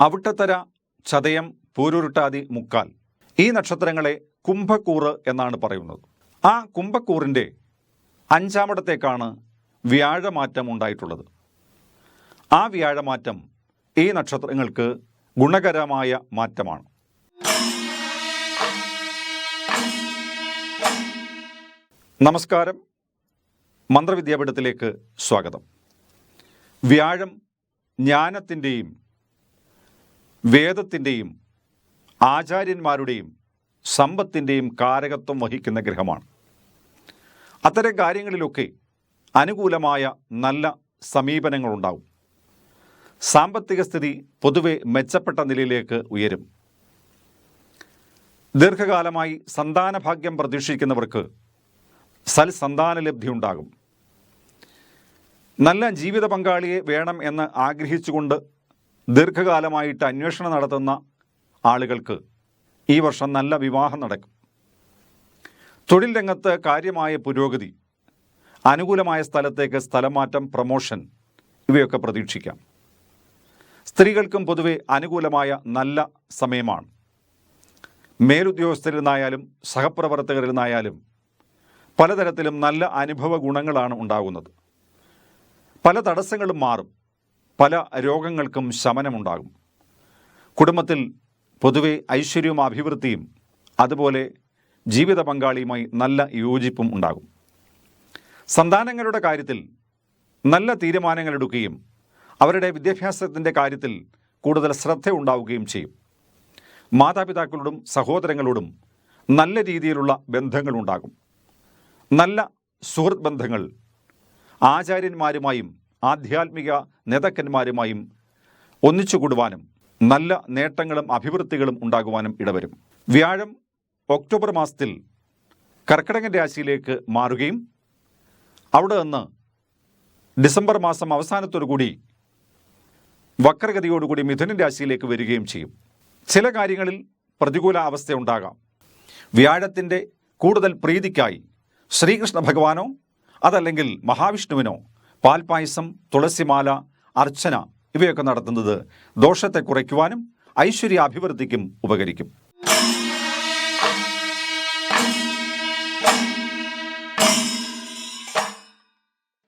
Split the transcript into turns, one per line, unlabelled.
അവിട്ടത്തര ചതയം പൂരുരുട്ടാതി മുക്കാൽ. ഈ നക്ഷത്രങ്ങളെ കുംഭക്കൂറ് എന്നാണ് പറയുന്നത്. ആ കുംഭക്കൂറിന്റെ അഞ്ചാമിടത്തേക്കാണ് വ്യാഴമാറ്റം ഉണ്ടായിട്ടുള്ളത്. ആ വ്യാഴമാറ്റം ഈ നക്ഷത്രങ്ങൾക്ക് ഗുണകരമായ മാറ്റമാണ്. നമസ്കാരം. മന്ത്രവിദ്യാപീഠത്തിലേക്ക് സ്വാഗതം. വ്യാഴം ജ്ഞാനത്തിന്റെയും വേദത്തിന്റെയും ആചാര്യന്മാരുടെയും സമ്പത്തിന്റെയും കാരകത്വം വഹിക്കുന്ന ഗ്രഹമാണ്. അത്തരം കാര്യങ്ങളിലൊക്കെ അനുകൂലമായ നല്ല സമീപനങ്ങളുണ്ടാവും. സാമ്പത്തിക സ്ഥിതി പൊതുവെ മെച്ചപ്പെട്ട നിലയിലേക്ക് ഉയരും. ദീർഘകാലമായി സന്താനഭാഗ്യം പ്രതീക്ഷിക്കുന്നവർക്ക് സൽസന്താനലബ്ധി ഉണ്ടാകും. നല്ല ജീവിത പങ്കാളിയെ വേണം എന്ന് ആഗ്രഹിച്ചുകൊണ്ട് ദീർഘകാലമായിട്ട് അന്വേഷണം നടത്തുന്ന ആളുകൾക്ക് ഈ വർഷം നല്ല വിവാഹം നടക്കും. തൊഴിൽ രംഗത്ത് കാര്യമായ പുരോഗതി അനുകൂലമായ സ്ഥലത്തേക്ക് സ്ഥലമാറ്റം പ്രമോഷൻ ഇവയൊക്കെ പ്രതീക്ഷിക്കാം. സ്ത്രീകൾക്കും പൊതുവെ അനുകൂലമായ നല്ല സമയമാണ്. മേലുദ്യോഗസ്ഥരിൽ നിന്നായാലും സഹപ്രവർത്തകരിൽ നിന്നായാലും പലതരത്തിലും നല്ല അനുഭവ ഗുണങ്ങളാണ് ഉണ്ടാകുന്നത്. പല തടസ്സങ്ങളും മാറും. പല രോഗങ്ങൾക്കും ശമനമുണ്ടാകും. കുടുംബത്തിൽ പൊതുവെ ഐശ്വര്യവും അഭിവൃദ്ധിയും അതുപോലെ ജീവിത പങ്കാളിയുമായി നല്ല യോജിപ്പും ഉണ്ടാകും. സന്താനങ്ങളുടെ കാര്യത്തിൽ നല്ല തീരുമാനങ്ങൾ എടുക്കുകയും അവരുടെ വിദ്യാഭ്യാസത്തിന്റെ കാര്യത്തിൽ കൂടുതൽ ശ്രദ്ധ ഉണ്ടാവുകയും ചെയ്യും. മാതാപിതാക്കളോടും സഹോദരങ്ങളോടും നല്ല രീതിയിലുള്ള ബന്ധങ്ങളുണ്ടാകും. നല്ല സുഹൃത്ത് ബന്ധങ്ങൾ ആചാര്യന്മാരുമായും ആധ്യാത്മിക നേതാക്കന്മാരുമായും ഒന്നിച്ചു കൂടുവാനും നല്ല നേട്ടങ്ങളും അഭിവൃദ്ധികളും ഉണ്ടാകുവാനും ഇടവരും. വ്യാഴം ഒക്ടോബർ മാസത്തിൽ കർക്കിടകൻ രാശിയിലേക്ക് മാറുകയും അവിടെ നിന്ന് ഡിസംബർ മാസം അവസാനത്തോടു കൂടി വക്രഗതിയോടുകൂടി മിഥുനൻ രാശിയിലേക്ക് വരികയും ചെയ്യും. ചില കാര്യങ്ങളിൽ പ്രതികൂല അവസ്ഥ ഉണ്ടാകാം. വ്യാഴത്തിന്റെ കൂടുതൽ പ്രീതിക്കായി ശ്രീകൃഷ്ണ ഭഗവാനോ അതല്ലെങ്കിൽ മഹാവിഷ്ണുവിനോ പാൽപായസം തുളസിമാല അർച്ചന ഇവയൊക്കെ നടത്തുന്നത് ദോഷത്തെ കുറയ്ക്കുവാനും ഐശ്വര്യ അഭിവൃദ്ധിക്കും ഉപകരിക്കും.